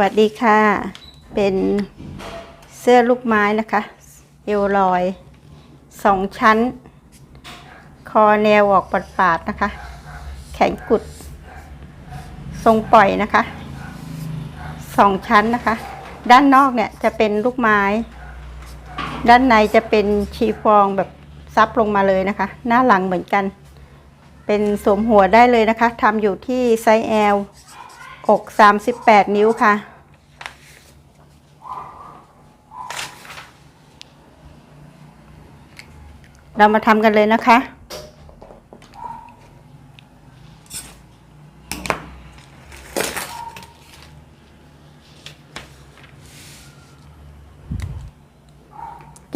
วัสดีค่ะ เป็นเสื้อลูกไม้นะคะ เอวลอยสองชั้น คอแนวออกปาดๆนะคะ แขนกุด ทรงปล่อยนะคะสองชั้นนะคะ ด้านนอกเนี่ยจะเป็นลูกไม้ ด้านในจะเป็นชีฟองแบบซับลงมาเลยนะคะ หน้าหลังเหมือนกัน เป็นสวมหัวได้เลยนะคะทำอยู่ที่ไซส์ L อก38นิ้วค่ะ เรามาทำกันเลยนะคะ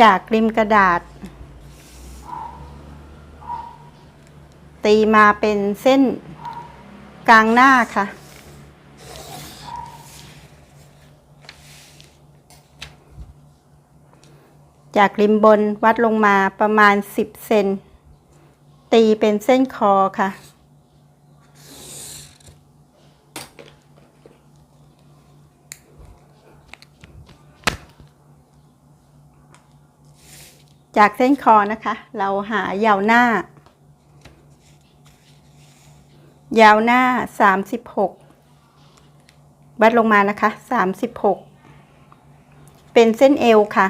จากริมกระดาษ ตีมาเป็นเส้นกลางหน้าค่ะ จากริมบนวัดลงมาประมาณ 10 เซน ตีเป็นเส้นคอค่ะ จากเส้นคอนะคะ เราหายาวหน้า ยาวหน้า 36 วัดลงมานะคะ 36 เป็นเส้นเอวค่ะ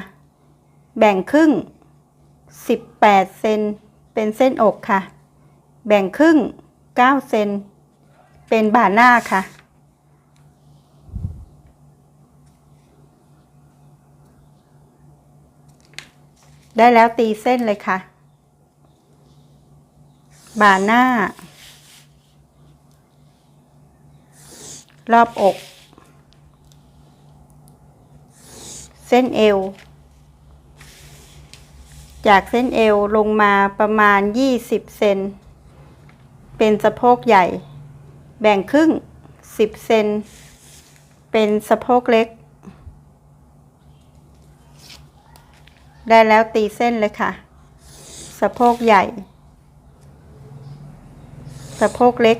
แบ่งครึ่ง 18 เซนเป็นเส้นอกค่ะ แบ่งครึ่ง 9 เซนเป็นบ่าหน้าค่ะ ได้แล้วตีเส้นเลยค่ะ บ่าหน้า รอบอก เส้นเอว จากเส้นเอวลงมาประมาณ 20 เซน เป็นสะโพกใหญ่ แบ่งครึ่ง 10 เซน เป็นสะโพกเล็ก ได้แล้วตีเส้นเลยค่ะ สะโพกใหญ่ สะโพกเล็ก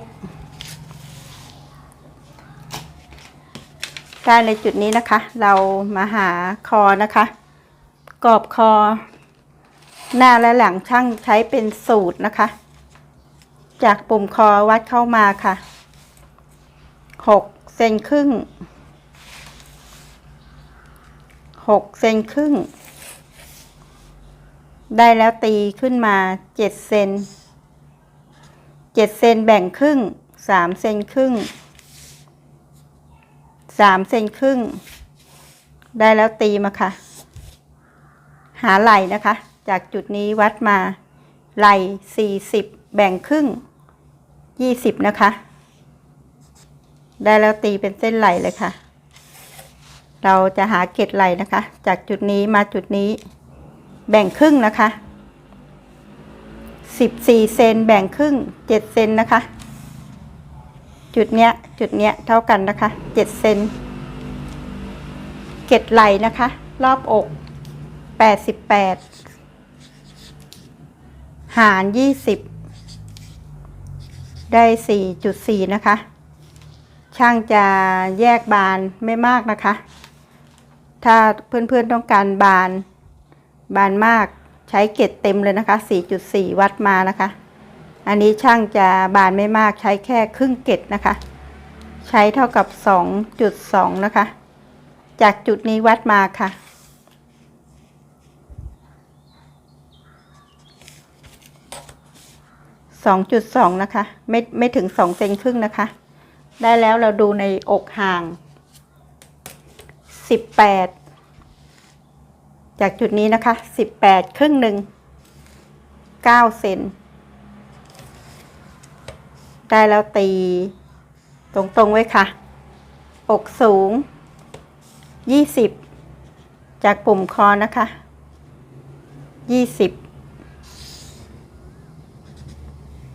ได้ในจุดนี้นะคะ เรามาหาคอนะคะ กรอบคอ หน้าและหลังช่างใช้เป็นสูตรนะคะ จากปุ่มคอวัดเข้ามาค่ะหกเซนครึ่งหกเซนครึ่ง ได้แล้วตีขึ้นมาเจ็ดเซนเจ็ดเซนแบ่งครึ่งสามเซนครึ่งสามเซนครึ่ง ได้แล้วตีมาค่ะ หาไหล่นะคะ จากจุดนี้วัดมาไหล่สี่สิบแบ่งครึ่งยี่สิบนะคะ ได้แล้วตีเป็นเส้นไหลเลยค่ะ เราจะหาเกตไหลนะคะ จากจุดนี้มาจุดนี้แบ่งครึ่งนะคะสิบสี่เซนแบ่งครึ่งเจ็ดเซนนะคะ จุดเนี้ยจุดเนี้ยเท่ากันนะคะเจ็ดเซนเกตไหลนะคะ รอบอกแปดสิบแปด หารยี่สิบได้สี่จุดสี่นะคะ ช่างจะแยกบานไม่มากนะคะ ถ้าเพื่อนๆต้องการบานบานมากใช้เกตเต็มเลยนะคะ 4.4 วัดมานะคะ อันนี้ช่างจะบานไม่มากใช้แค่ครึ่งเกตนะคะ ใช้เท่ากับ 2.2 นะคะ จากจุดนี้วัดมาค่ะ 2.2 นะคะ ไม่ไม่ถึง2เซนครึ่งนะคะ ได้แล้วเราดูในอกห่าง 18 จากจุดนี้นะคะ 18 ครึ่งหนึ่ง9เซนได้แล้วตีตรงๆไว้ค่ะ อกสูง 20 จากปุ่มคอนะคะ 20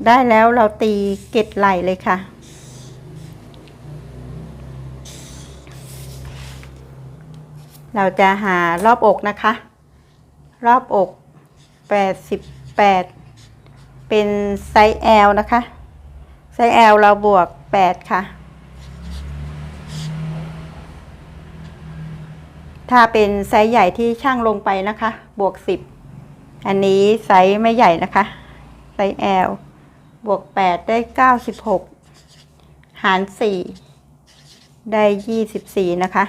ได้แล้วเราตีเกตไหลเลยค่ะ เราจะหารอบอกนะคะ รอบอก 88 เป็นไซส์ L นะคะ ไซส์ L เราบวก 8 ค่ะ ถ้าเป็นไซส์ใหญ่ที่ช่างลงไปนะคะ บวกสิบอันนี้ไซส์ไม่ใหญ่นะคะไซส์ L บวกแปดได้เก้าสิบหกหารสี่ได้ยี่สิบสี่นะคะ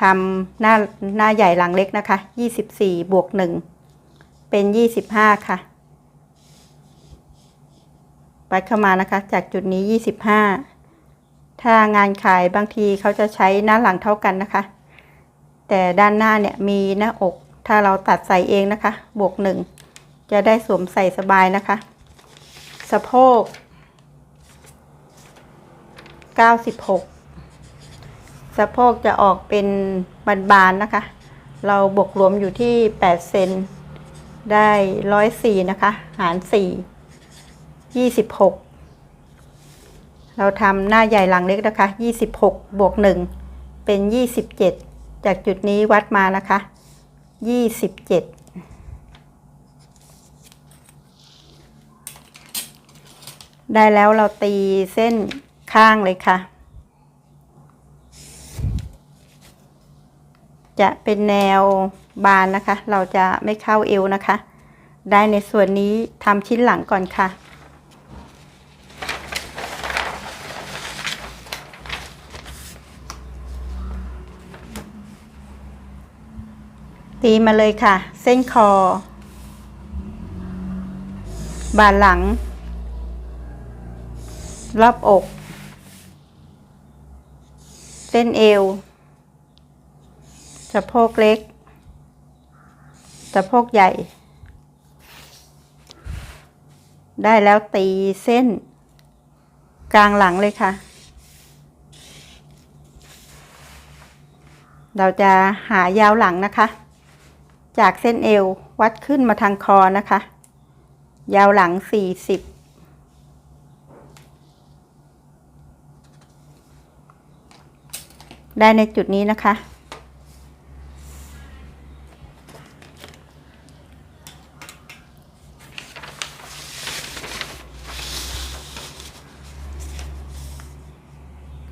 ทำหน้าหน้าใหญ่หลังเล็กนะคะยี่สิบสี่บวกหนึ่งเป็นยี่สิบห้าค่ะไปเข้ามานะคะ จากจุดนี้ยี่สิบห้าถ้างานขายบางทีเขาจะใช้หน้าหลังเท่ากันนะคะ แต่ด้านหน้าเนี่ยมีหน้าอก ถ้าเราตัดใส่เองนะคะ บวกหนึ่ง จะได้สวมใส่สบายนะคะ สะโพก 96 สะโพกจะออกเป็นบานๆนะคะ เราบวกรวมอยู่ที่ 8 เซน ได้104นะคะ หาร4 26เราทำหน้าใหญ่หลังเล็กนะคะ26บวก1เป็น27จากจุดนี้วัดมานะคะ27 ได้แล้วเราตีเส้นข้างเลยค่ะ จะเป็นแนวบานนะคะ เราจะไม่เข้าเอวนะคะ ได้ในส่วนนี้ทำชิ้นหลังก่อนค่ะตีมาเลยค่ะ เส้นคอบานหลัง รอบอก เส้นเอว สะโพกเล็ก สะโพกใหญ่ ได้แล้วตีเส้น กลางหลังเลยค่ะ เราจะหายาวหลังนะคะ จากเส้นเอววัดขึ้นมาทางคอนะคะ ยาวหลัง 40 ได้ในจุดนี้นะคะ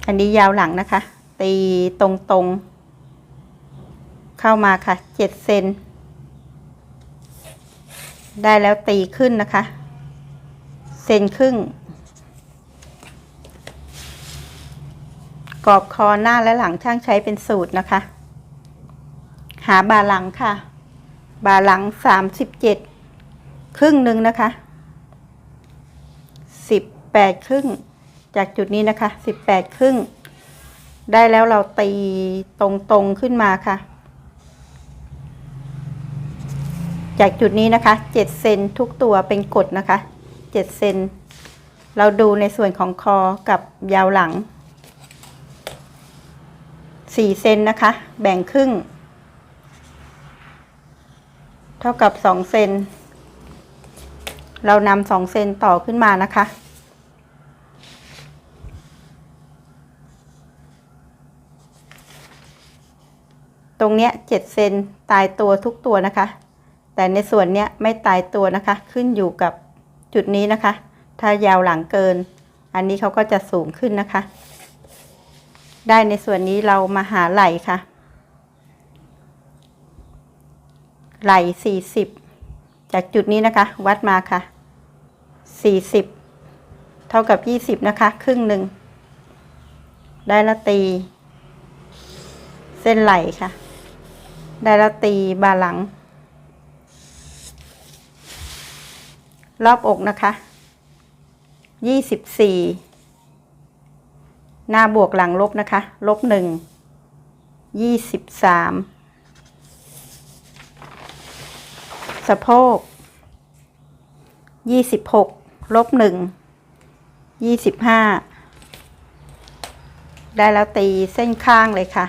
อันนี้ยาวหลังนะคะ ตีตรงๆเข้ามาค่ะเจ็ดเซนได้แล้วตีขึ้นนะคะ เซนครึ่ง กรอบคอหน้าและหลังช่างใช้เป็นสูตรนะคะ หาบาหลังค่ะ บาหลังสามสิบเจ็ดครึ่งหนึ่งนะคะสิบแปดครึ่ง จากจุดนี้นะคะสิบแปดครึ่ง ได้แล้วเราตีตรงๆขึ้นมาค่ะ จากจุดนี้นะคะเจ็ดเซนทุกตัวเป็นกฎนะคะเจ็ดเซนเราดูในส่วนของคอกับยาวหลัง สี่เซนนะคะ แบ่งครึ่ง เท่ากับสองเซน เรานำสองเซนต่อขึ้นมานะคะ ตรงเนี้ยเจ็ดเซนตายตัวทุกตัวนะคะ แต่ในส่วนเนี้ยไม่ตายตัวนะคะ ขึ้นอยู่กับจุดนี้นะคะ ถ้ายาวหลังเกิน อันนี้เขาก็จะสูงขึ้นนะคะ ได้ในส่วนนี้เรามาหาไหล่ค่ะ ไหล่สี่สิบจากจุดนี้นะคะ วัดมาค่ะสี่สิบเท่ากับยี่สิบนะคะ ครึ่งหนึ่ง ได้ละตี เส้นไหล่ค่ะ ได้ละตีบาหลัง รอบอกนะคะยี่สิบสี่ หน้าบวกหลังลบนะคะ ลบหนึ่งยี่สิบสามสะโพกยี่สิบหกลบหนึ่งยี่สิบห้าได้แล้วตีเส้นข้างเลยค่ะ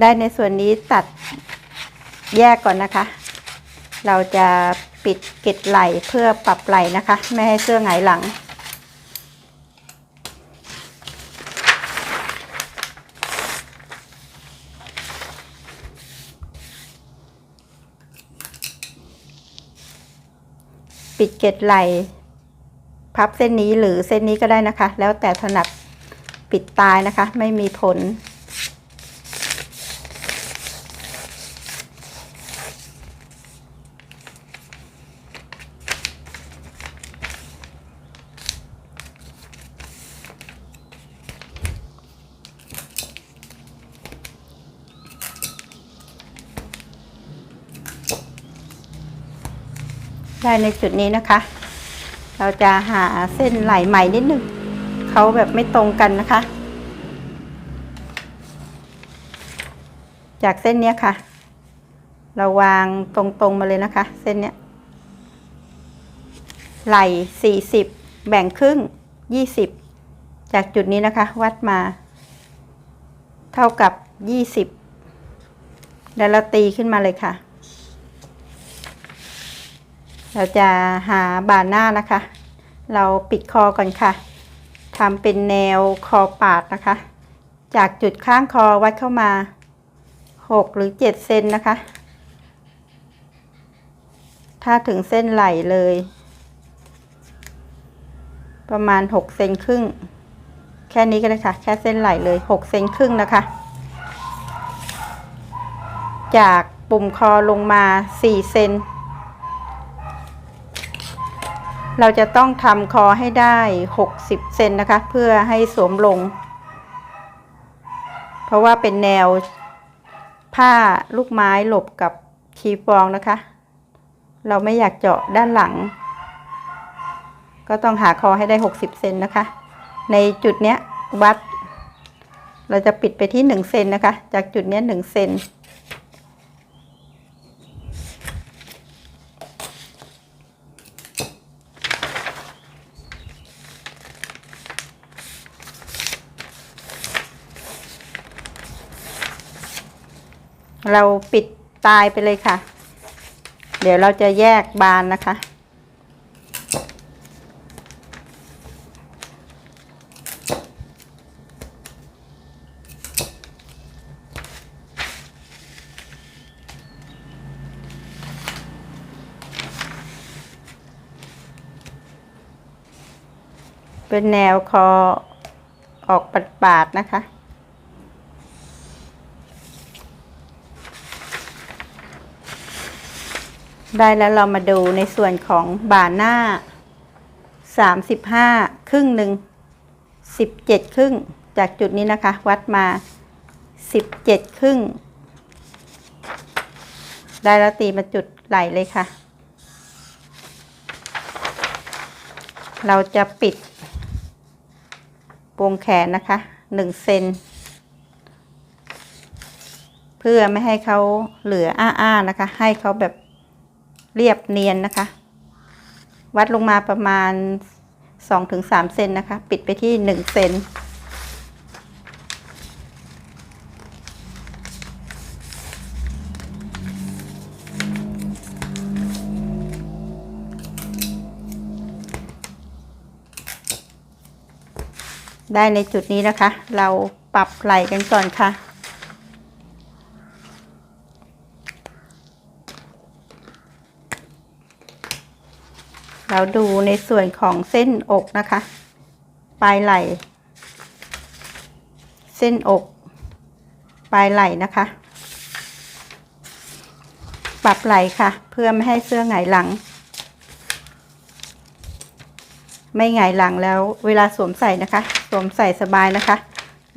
ได้ในส่วนนี้ตัดแยกก่อนนะคะ เราจะ ปิดเกล็ดไหลเพื่อปรับไหลนะคะ ไม่ให้เสื้อหงายหลัง ปิดเกล็ดไหลพับเส้นนี้หรือเส้นนี้ก็ได้นะคะ แล้วแต่ถนัดปิดตายนะคะ ไม่มีผล ได้ในจุดนี้นะคะ เราจะหาเส้นไหลใหม่นิดนึงเขาแบบไม่ตรงกันนะคะ จากเส้นนี้ค่ะ เราวางตรงๆมาเลยนะคะ เส้นนี้ไหลสี่สิบแบ่งครึ่งยี่สิบจากจุดนี้นะคะ วัดมา เท่ากับยี่สิบแล้วเราตีขึ้นมาเลยค่ะ เราจะหาบานหน้านะคะ เราปิดคอก่อนค่ะทำเป็นแนวคอปาดนะคะ จากจุดข้างคอวัดเข้ามา 6 หรือ 7 เซนนะคะ ถ้าถึงเส้นไหลเลย ประมาณ 6 เซนครึ่ง แค่นี้ก็ได้ค่ะ แค่เส้นไหลเลย 6 เซนครึ่งนะคะ จากปุ่มคอลงมา 4 เซน เราจะต้องทำคอให้ได้ 60 เซนนะคะ เพื่อให้สวมลง เพราะว่าเป็นแนวผ้าลูกไม้หลบกับชีฟองนะคะ เราไม่อยากเจาะด้านหลัง ก็ต้องหาคอให้ได้ 60 เซนนะคะ ในจุดเนี้ยวัด เราจะปิดไปที่ 1 เซนนะคะ จากจุดเนี้ย1เซน เราปิดตายไปเลยค่ะ เดี๋ยวเราจะแยกบานนะคะ เป็นแนวคอออกปาดๆนะคะ ได้แล้วเรามาดูในส่วนของบ่าหน้า 35 ครึ่งหนึ่ง 17 ครึ่ง จากจุดนี้นะคะ วัดมา 17 ครึ่ง ได้แล้วตีมาจุดไหลเลยค่ะ เราจะปิดวงแขนนะคะ1เซนเพื่อไม่ให้เขาเหลืออ้าๆนะคะ ให้เขาแบบ เรียบเนียนนะคะ วัดลงมาประมาณ 2-3เซนนะคะ ปิดไปที่ 1 เซนได้ในจุดนี้นะคะ เราปรับไหล่กันก่อนค่ะ เราดูในส่วนของเส้นอกนะคะ ปลายไหล่ เส้นอก ปลายไหล่นะคะ ปรับไหล่ค่ะ เพื่อไม่ให้เสื้อหงายหลัง ไม่หงายหลังแล้ว เวลาสวมใส่นะคะ สวมใส่สบายนะคะ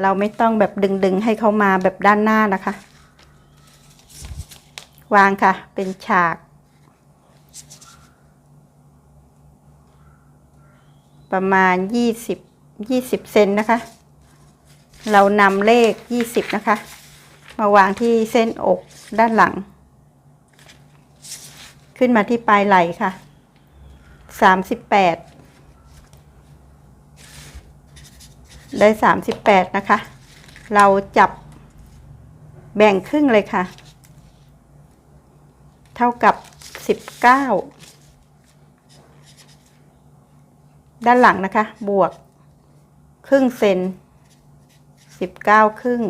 เราไม่ต้องแบบดึงๆให้เขามาแบบด้านหน้านะคะ วางค่ะ เป็นฉาก ประมาณ 20 20 เซนนะคะ เรานำเลข 20 นะคะ มาวางที่เส้นอกด้านหลัง ขึ้นมาที่ปลายไหล่ค่ะ 38 ได้ 38 นะคะ เราจับแบ่งครึ่งเลยค่ะ เท่ากับ 19 ด้านหลังนะคะ บวก ครึ่งเซนสิบเก้าครึ่ง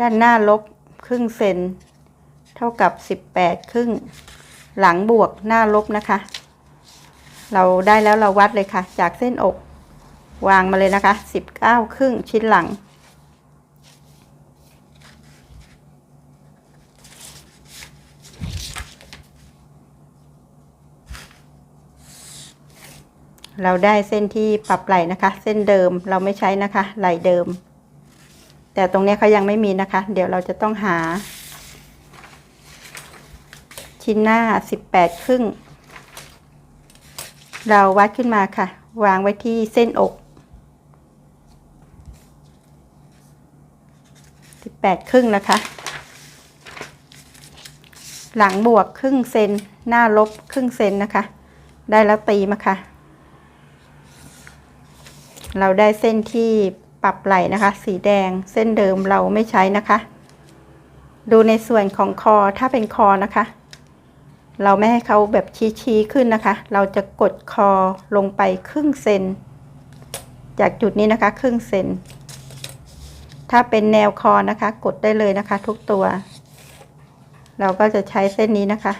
ด้านหน้าลบครึ่งเซนเท่ากับสิบแปดครึ่ง หลังบวกหน้าลบนะคะ เราได้แล้วเราวัดเลยค่ะ จากเส้นอก วางมาเลยนะคะสิบเก้าครึ่งชิ้นหลัง เราได้เส้นที่ปรับไหล่นะคะ เส้นเดิมเราไม่ใช้นะคะ ไหล่เดิม แต่ตรงนี้เขายังไม่มีนะคะ เดี๋ยวเราจะต้องหา ชิ้นหน้าสิบแปดครึ่ง เราวัดขึ้นมาค่ะ วางไว้ที่เส้นอกสิบแปดครึ่งนะคะ หลังบวกครึ่งเซนหน้าลบครึ่งเซนนะคะ ได้แล้วตีมาค่ะ เราได้เส้นที่ปรับไหลนะคะ สีแดงเส้นเดิมเราไม่ใช้นะคะ ดูในส่วนของคอถ้าเป็นคอนะคะ เราไม่ให้เขาแบบชี้ๆขึ้นนะคะ เราจะกดคอลงไปครึ่งเซนจากจุดนี้นะคะ ครึ่งเซนถ้าเป็นแนวคอนะคะ กดได้เลยนะคะ ทุกตัว เราก็จะใช้เส้นนี้นะคะ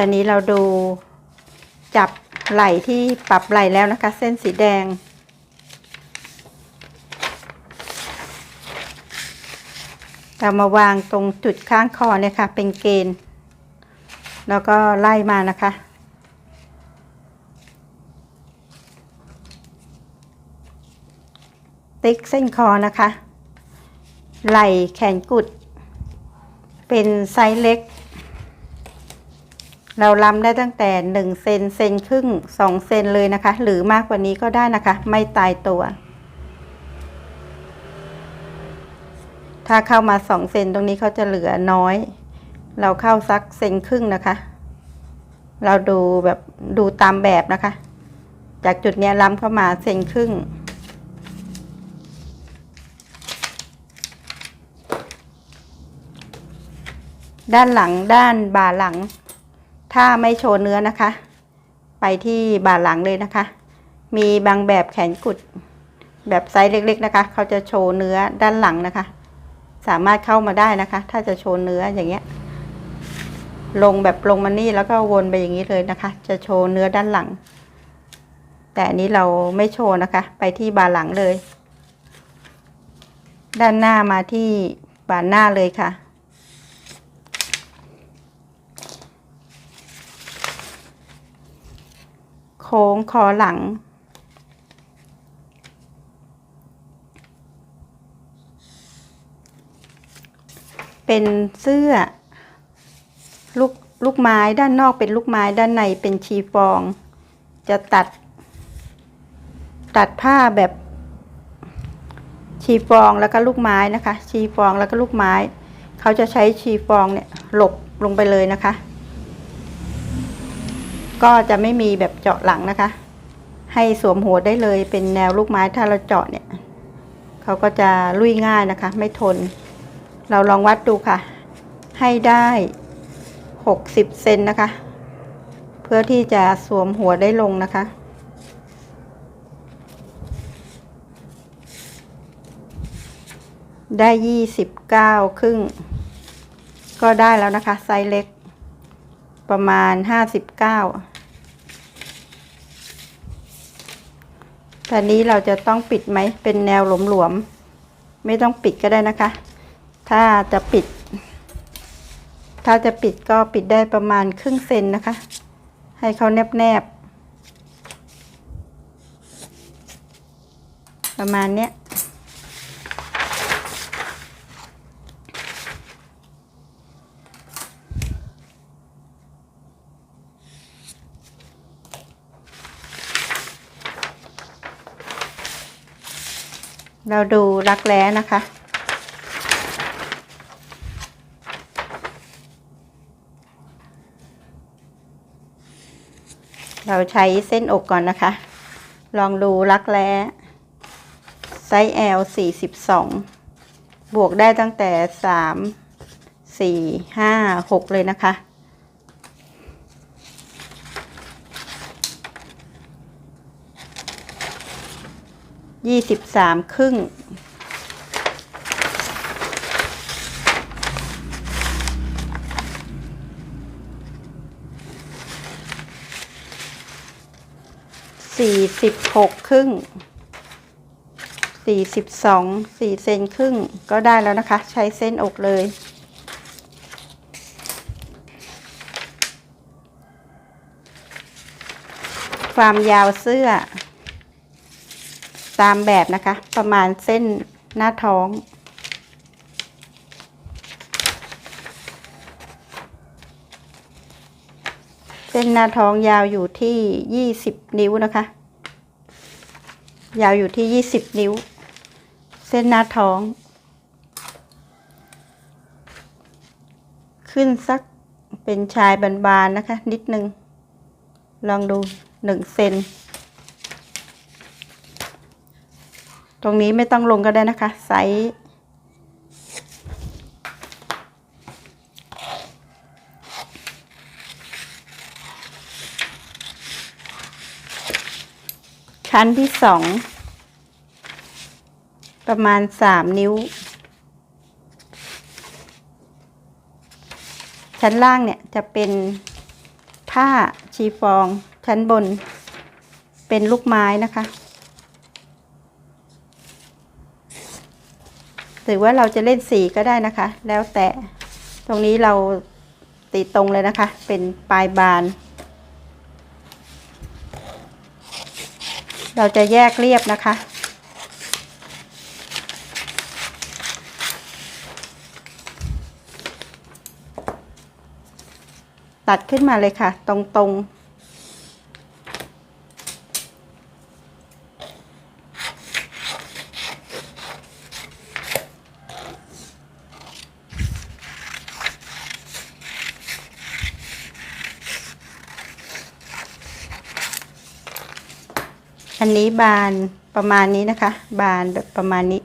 ตอนนี้เราดูจับไหล่ที่ปรับไหล่แล้วนะคะ เส้นสีแดง เรามาวางตรงจุดข้างคอเนี่ยค่ะ เป็นเกณฑ์ แล้วก็ไล่มานะคะติ๊กเส้นคอนะคะ ไหล่แขนกุด เป็นไซส์เล็ก เราล้ำได้ตั้งแต่หนึ่งเซนเซนครึ่งสองเซนเลยนะคะ หรือมากกว่านี้ก็ได้นะคะ ไม่ตายตัว ถ้าเข้ามาสองเซนตรงนี้เขาจะเหลือน้อย เราเข้าสักเซนครึ่งนะคะ เราดูแบบดูตามแบบนะคะ จากจุดเนี้ยล้ำเข้ามาเซนครึ่งด้านหลังด้านบ่าหลัง ถ้าไม่โชว์เนื้อนะคะ ไปที่บ่าหลังเลยนะคะ มีบางแบบแขนกุด แบบไซส์เล็ก ๆนะคะ เขาจะโชว์เนื้อด้านหลังนะคะ สามารถเข้ามาได้นะคะ ถ้าจะโชว์เนื้ออย่างเงี้ย ลงแบบลงมานี่แล้วก็วนไปอย่างนี้เลยนะคะ จะโชว์เนื้อด้านหลัง แต่อันนี้เราไม่โชว์นะคะ ไปที่บ่าหลังเลย ด้านหน้ามาที่บ่าหน้าเลยค่ะ ค้งคอหลัง เป็นเสื้อ ลูกลูกไม้ด้านนอกเป็นลูกไม้ด้านในเป็นชีฟอง จะตัด ตัดผ้าแบบชีฟองแล้วก็ลูกไม้นะคะ ชีฟองแล้วก็ลูกไม้ เขาจะใช้ชีฟองเนี่ยหลบลงไปเลยนะคะ ก็จะไม่มีแบบเจาะหลังนะคะ ให้สวมหัวได้เลยเป็นแนวลูกไม้ถ้าเราเจาะเนี่ยเขาก็จะลุยง่ายนะคะ ไม่ทน เราลองวัดดูค่ะ ให้ได้หกสิบเซนนะคะ เพื่อที่จะสวมหัวได้ลงนะคะได้ยี่สิบเก้าครึ่ง ก็ได้แล้วนะคะ ไซส์เล็ก ประมาณห้าสิบเก้าตอนนี้เราจะต้องปิดไหม เป็นแนวหลวมๆ ไม่ต้องปิดก็ได้นะคะ ถ้าจะปิด ถ้าจะปิดก็ปิดได้ประมาณครึ่งเซนนะคะ ให้เขาแนบๆ ประมาณเนี้ย เราดูรักแร้นะคะ เราใช้เส้นอกก่อนนะคะ ลองดูรักแร้ไซส์ L 42 บวกได้ตั้งแต่ 3 4 5 6 เลยนะคะ ยี่สิบสามครึ่ง สี่สิบหกครึ่ง สี่สิบสอง สี่เซนครึ่งก็ได้แล้วนะคะ ใช้เส้นอกเลยความยาวเสื้อ ตามแบบนะคะ ประมาณเส้นหน้าท้อง เส้นหน้าท้องยาวอยู่ที่ยี่สิบนิ้วนะคะ ยาวอยู่ที่ยี่สิบนิ้ว เส้นหน้าท้อง ขึ้นสักเป็นชายบานๆนะคะ นิดนึง ลองดูหนึ่งเซน ตรงนี้ไม่ต้องลงก็ได้นะคะไซส์ชั้นที่สองประมาณสามนิ้ว ชั้นล่างเนี่ยจะเป็นผ้าชีฟอง ชั้นบนเป็นลูกไม้นะคะ หรือว่าเราจะเล่นสีก็ได้นะคะ แล้วแต่ตรงนี้เราตีตรงเลยนะคะ เป็นปลายบาน เราจะแยกเรียบนะคะตัดขึ้นมาเลยค่ะ ตรงๆ อันนี้บานประมาณนี้นะคะ บานแบบประมาณนี้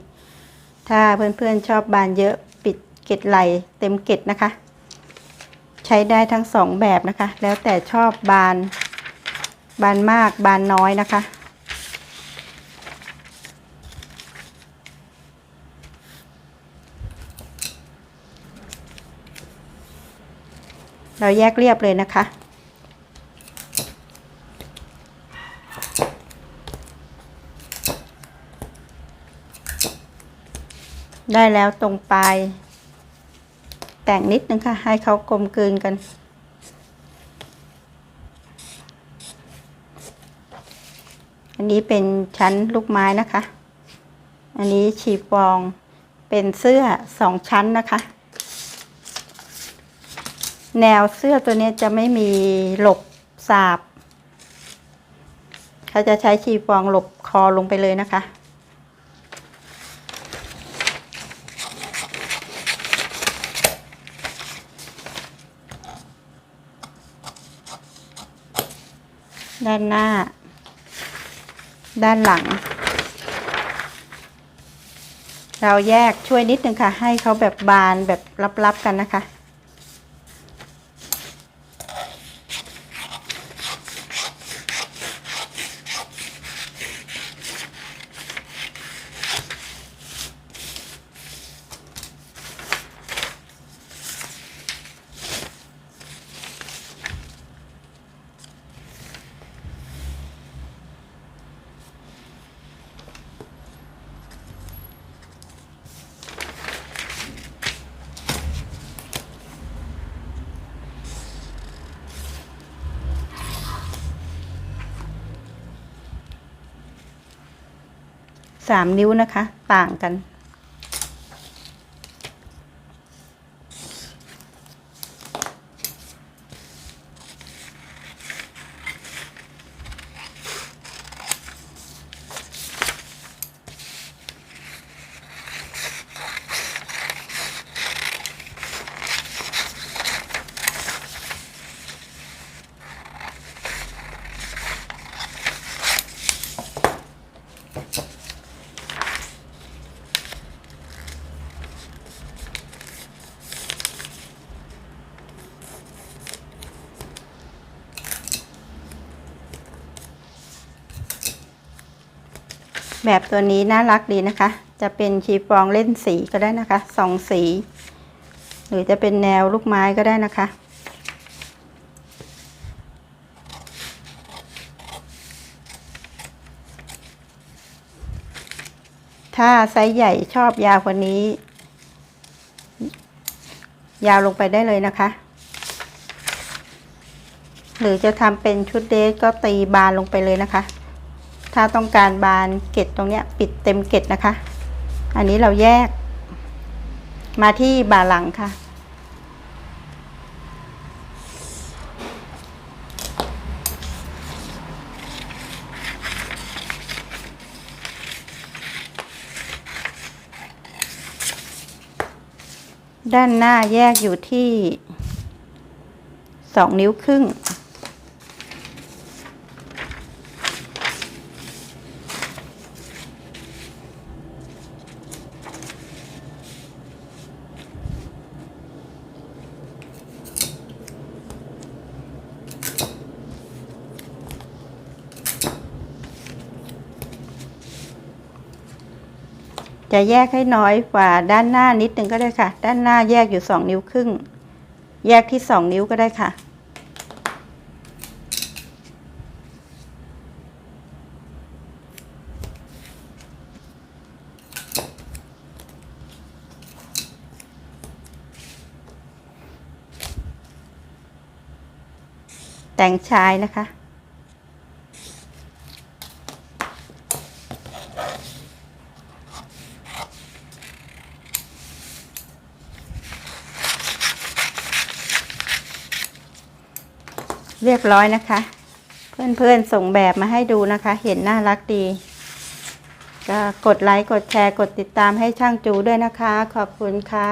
ถ้าเพื่อนๆชอบบานเยอะปิดเกล็ดไหลเต็มเกล็ดนะคะ ใช้ได้ทั้งสองแบบนะคะ แล้วแต่ชอบบานบานมากบานน้อยนะคะ เราแยกเรียบเลยนะคะ ได้แล้วตรงปลาย แต่งนิดนึงค่ะ ให้เขากลมกลืนกัน อันนี้เป็นชั้นลูกไม้นะคะ อันนี้ชีฟองเป็นเสื้อสองชั้นนะคะ แนวเสื้อตัวนี้จะไม่มีหลบสาบเขาจะใช้ชีฟองหลบคอลงไปเลยนะคะ ด้านหน้า ด้านหลัง เราแยกช่วยนิดนึงค่ะ ให้เขาแบบบานแบบลับๆกันนะคะ สามนิ้วนะคะ ต่างกัน แบบตัวนี้น่ารักดีนะคะ จะเป็นชีฟองเล่นสีก็ได้นะคะสองสี หรือจะเป็นแนวลูกไม้ก็ได้นะคะ ถ้าไซส์ใหญ่ชอบยาวกว่านี้ ยาวลงไปได้เลยนะคะ หรือจะทำเป็นชุดเดสก็ตีบานลงไปเลยนะคะ ถ้าต้องการบานเกล็ดตรงเนี้ยปิดเต็มเกล็ดนะคะ อันนี้เราแยก มาที่บ่าหลังค่ะ ด้านหน้าแยกอยู่ที่สองนิ้วครึ่ง จะแยกให้น้อยกว่าด้านหน้านิดนึงก็ได้ค่ะ ด้านหน้าแยกอยู่สองนิ้วครึ่ง แยกที่สองนิ้วก็ได้ค่ะ แต่งชายนะคะ เรียบร้อยนะคะ เพื่อนๆส่งแบบมาให้ดูนะคะ เห็นน่ารักดี ก็กดไลค์กดแชร์กดติดตามให้ช่างจูด้วยนะคะ ขอบคุณค่ะ